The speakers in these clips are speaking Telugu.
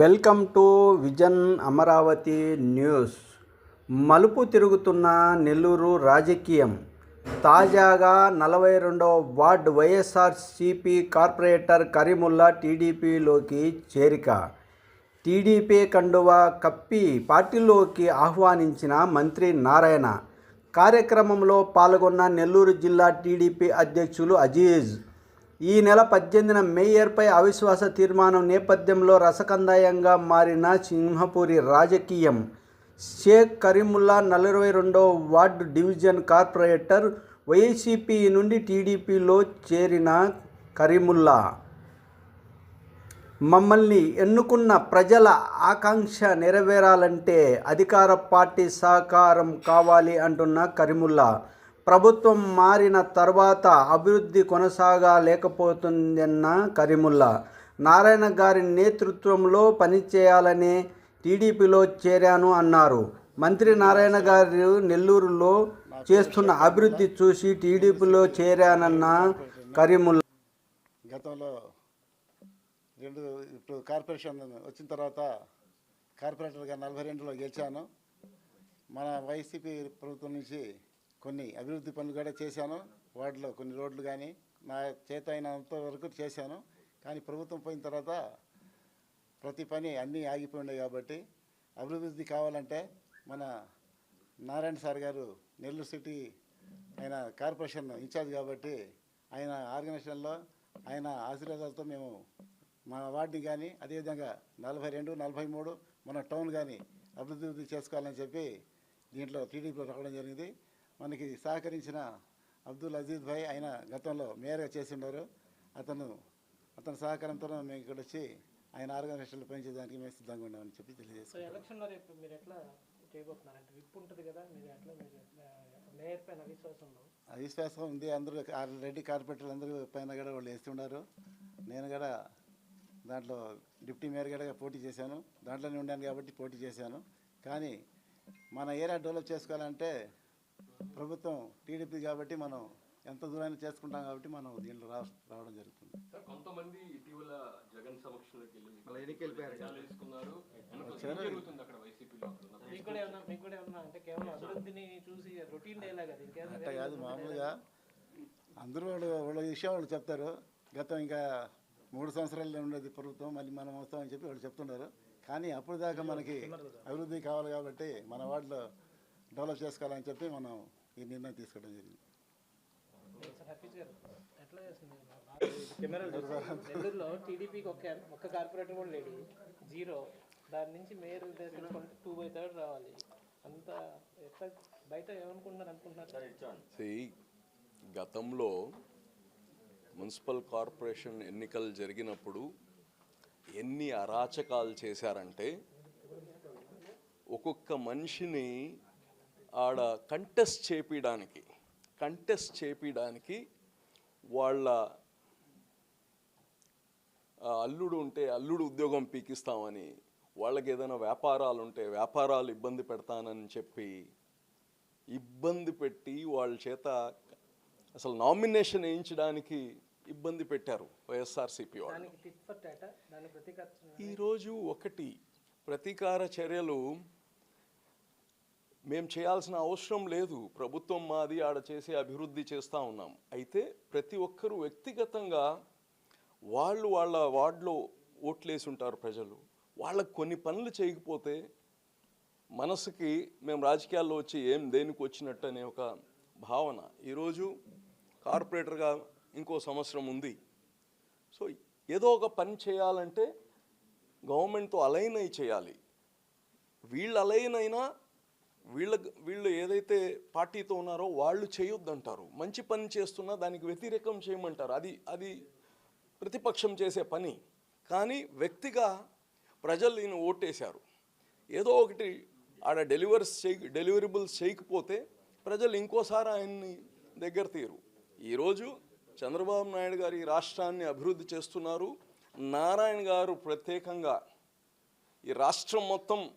Welcome to Vision Amaravati News. మలుపు తిరుగుతున్న నెల్లూరు రాజకీయం. తాజాగా నలభై రెండవ వార్డు వైఎస్ఆర్సీపీ కార్పొరేటర్ కరీముల్లా టీడీపీలోకి చేరిక. టీడీపీ కండువా కప్పి పార్టీలోకి ఆహ్వానించిన మంత్రి నారాయణ. కార్యక్రమంలో పాల్గొన్న నెల్లూరు జిల్లా టీడీపీ అధ్యక్షులు అజీజ్ ఈ నెల పద్దెనిమిదిన మేయర్పై అవిశ్వాస తీర్మానం నేపథ్యంలో రసకందాయంగా మారిన సింహపూరి రాజకీయం. షేక్ కరీముల్లా నలభై రెండో వార్డు డివిజన్ కార్పొరేటర్ వైసీపీ నుండి టీడీపీలో చేరిన కరీముల్లా. మమ్మల్ని ఎన్నుకున్న ప్రజల ఆకాంక్ష నెరవేరాలంటే అధికార పార్టీ సహకారం కావాలి అంటున్న కరీముల్లా. ప్రభుత్వం మారిన తర్వాత అభివృద్ధి కొనసాగలేకపోతుందన్న కరీముల్లా. నారాయణ గారి నేతృత్వంలో పనిచేయాలనే టీడీపీలో చేరాను అన్నారు. మంత్రి నారాయణ గారు నెల్లూరులో చేస్తున్న అభివృద్ధి చూసి టీడీపీలో చేరానన్న కరీముల్లా. గతంలో రెండు ఇప్పుడు కార్పొరేషన్ వచ్చిన తర్వాత కార్పొరేటర్గా నలభై రెండులో గెలిచాను. మన వైసీపీ ప్రభుత్వం నుంచి కొన్ని అభివృద్ధి పనులు కూడా చేశాను. వాటిలో కొన్ని రోడ్లు కానీ నా చేత అయినంత వరకు చేశాను. కానీ ప్రభుత్వం పోయిన తర్వాత ప్రతి పని అన్నీ ఆగిపోయినాయి కాబట్టి అభివృద్ధి కావాలంటే మన నారాయణ సార్ గారు నెల్లూరు సిటీ ఆయన కార్పొరేషన్ ఇన్ఛార్జ్ కాబట్టి ఆయన ఆర్గనైజేషన్లో ఆయన ఆశీర్వాదాలతో మేము మా వార్డుని కానీ అదేవిధంగా నలభై రెండు నలభై మూడు మన టౌన్ కానీ అభివృద్ధి చేసుకోవాలని చెప్పి దీంట్లో టీడీపీలో రావడం జరిగింది. మనకి సహకరించిన అబ్దుల్ అజీజ్ భాయ్ ఆయన గతంలో మేయర్గా చేసి ఉన్నారు అతను అతని సహకారంతో మేము ఇక్కడ వచ్చి ఆయన ఆర్గనైజేషన్లో పనిచేయడానికి మేము సిద్ధంగా ఉన్నామని చెప్పి సో తెలియజేస్తాం ఎలక్షన్లో రేపు మీరు ఎట్లా చేయబోతున్నారంటే విప్ ఉంటుంది కదా మీరు ఎట్లా మీరు ఆ, మేయర్ పైన విశ్వాసంలో విశ్వాసం ఉంది. అందరూ రెడ్డి కార్పొరేటర్లు అందరూ పైన కూడా వాళ్ళు వేస్తున్నారు నేను కూడా దాంట్లో డిప్యూటీ మేయర్ కూడా పోటీ చేశాను. దాంట్లోనే ఉండాను కాబట్టి పోటీ చేశాను. కానీ మన ఏరియా డెవలప్ చేసుకోవాలంటే ప్రభుత్వం టీడీపీ కాబట్టి మనం ఎంత దూరాన్ని చేసుకుంటాం కాబట్టి మనం దీంట్లో రా రావడం జరుగుతుంది. సార్ కొంతమంది ఇటీవల జగన్ సమక్షంలోకి అట్లా కాదు మామూలుగా అందరూ వాళ్ళు వాళ్ళ విషయం వాళ్ళు చెప్తారు. గతం ఇంకా మూడు సంవత్సరాలు ఉండేది ప్రభుత్వం మళ్ళీ మనం వస్తామని చెప్పి వాళ్ళు చెప్తున్నారు కానీ అప్పుడు దాకా మనకి అభివృద్ధి కావాలి కాబట్టి మన వార్డులో డెవలప్ చేసుకోవాలని చెప్పి మనం ఈ నిర్ణయం తీసుకోవడం జరిగింది. నెల్లూరులో టీడీపీకి ఒక ఒక్క కార్పొరేటర్ కూడా లేడు. జీరో. దాని నుంచి మేయర్ టూ బై థర్డ్ రావాలి. అంత ఎట్లా బయట ఏమనుకుంటున్నారు అనుకుంటున్నారు? గతంలో మున్సిపల్ కార్పొరేషన్ ఎన్నికలు జరిగినప్పుడు ఎన్ని అరాచకాలు చేశారంటే ఒక్కొక్క మనిషిని ఆడ కంటెస్ట్ చేపించడానికి కంటెస్ట్ చేపించడానికి వాళ్ళ అల్లుడు ఉంటే అల్లుడు ఉద్యోగం పీకిస్తామని వాళ్ళకి ఏదైనా వ్యాపారాలు ఉంటే వ్యాపారాలు ఇబ్బంది పెడతానని చెప్పి ఇబ్బంది పెట్టి వాళ్ళ చేత అసలు నామినేషన్ వేయించడానికి ఇబ్బంది పెట్టారు వైఎస్ఆర్సీపీ వాళ్ళు. ఈరోజు ఒకటి ప్రతీకార చర్యలు మేము చేయాల్సిన అవసరం లేదు. ప్రభుత్వం మాది ఆడ చేసే అభివృద్ధి చేస్తూ ఉన్నాం. అయితే ప్రతి ఒక్కరూ వ్యక్తిగతంగా వాళ్ళు వాళ్ళ వార్డులో ఓట్లేసి ఉంటారు ప్రజలు. వాళ్ళకు కొన్ని పనులు చేయకపోతే మనసుకి మేము రాజకీయాల్లో వచ్చి ఏం దేనికి వచ్చినట్టు అనే ఒక భావన. ఈరోజు కార్పొరేటర్గా ఇంకో సంవత్సరం ఉంది. సో ఏదో ఒక పని చేయాలంటే గవర్నమెంట్తో అలైన్ అయి చేయాలి. వీళ్ళు అలైన్ అయినా వీళ్ళ వీళ్ళు ఏదైతే పార్టీతో ఉన్నారో వాళ్ళు చేయొద్దంటారు. మంచి పని చేస్తున్నా దానికి వ్యతిరేకం చేయమంటారు. అది అది ప్రతిపక్షం చేసే పని. కానీ వ్యక్తిగా ప్రజలు ఈయన ఓటేశారు. ఏదో ఒకటి ఆడ డెలివర్స్ చేయ డెలివరబుల్స్ చేయకపోతే ప్రజలు ఇంకోసారి ఆయన్ని దగ్గర తీరు ఈరోజు చంద్రబాబు నాయుడు గారు ఈ రాష్ట్రాన్ని అభివృద్ధి చేస్తున్నారు. నారాయణ గారు ప్రత్యేకంగా ఈ రాష్ట్రం మొత్తం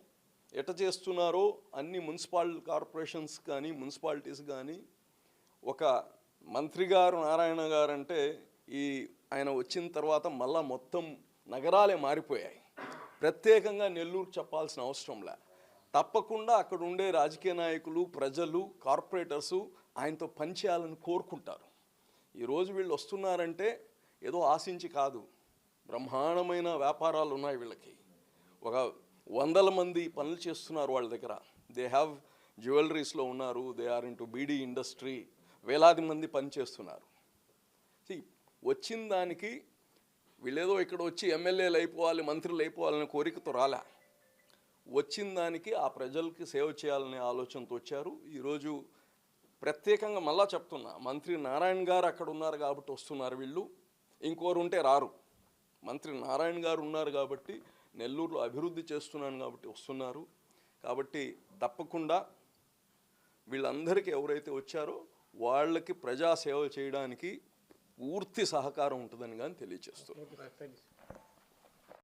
ఎట చేస్తున్నారో అన్ని మున్సిపల్ కార్పొరేషన్స్ కానీ మున్సిపాలిటీస్ కానీ ఒక మంత్రి గారు నారాయణ గారు అంటే ఈ ఆయన వచ్చిన తర్వాత మళ్ళా మొత్తం నగరాలే మారిపోయాయి. ప్రత్యేకంగా నెల్లూరు చెప్పాల్సిన అవసరం లే. తప్పకుండా అక్కడ ఉండే రాజకీయ నాయకులు ప్రజలు కార్పొరేటర్సు ఆయనతో పనిచేయాలని కోరుకుంటారు. ఈరోజు వీళ్ళు వస్తున్నారంటే ఏదో ఆశించి కాదు. బ్రహ్మాండమైన వ్యాపారాలు ఉన్నాయి వీళ్ళకి. ఒక వందల మంది పనులు చేస్తున్నారు వాళ్ళ దగ్గర. దే హ్యావ్ జ్యువెలరీస్లో ఉన్నారు. They are into beedi industry వేలాది మంది పని చేస్తున్నారు. వచ్చిన దానికి వీళ్ళేదో ఇక్కడ వచ్చి ఎమ్మెల్యేలు అయిపోవాలి మంత్రులు అయిపోవాలనే కోరికతో రాలే. వచ్చిన దానికి ఆ ప్రజలకి సేవ చేయాలనే ఆలోచనతో వచ్చారు. ఈరోజు ప్రత్యేకంగా మళ్ళా చెప్తున్నా మంత్రి నారాయణ గారు అక్కడ ఉన్నారు కాబట్టి వస్తున్నారు వీళ్ళు. ఇంకోరు ఉంటే రారు. మంత్రి నారాయణ గారు ఉన్నారు కాబట్టి నెల్లూరులో అభివృద్ధి చేస్తున్నాను కాబట్టి వస్తున్నారు. కాబట్టి తప్పకుండా వీళ్ళందరికీ ఎవరైతే వచ్చారో వాళ్ళకి ప్రజాసేవ చేయడానికి పూర్తి సహకారం ఉంటుందని కానీ తెలియజేస్తున్నారు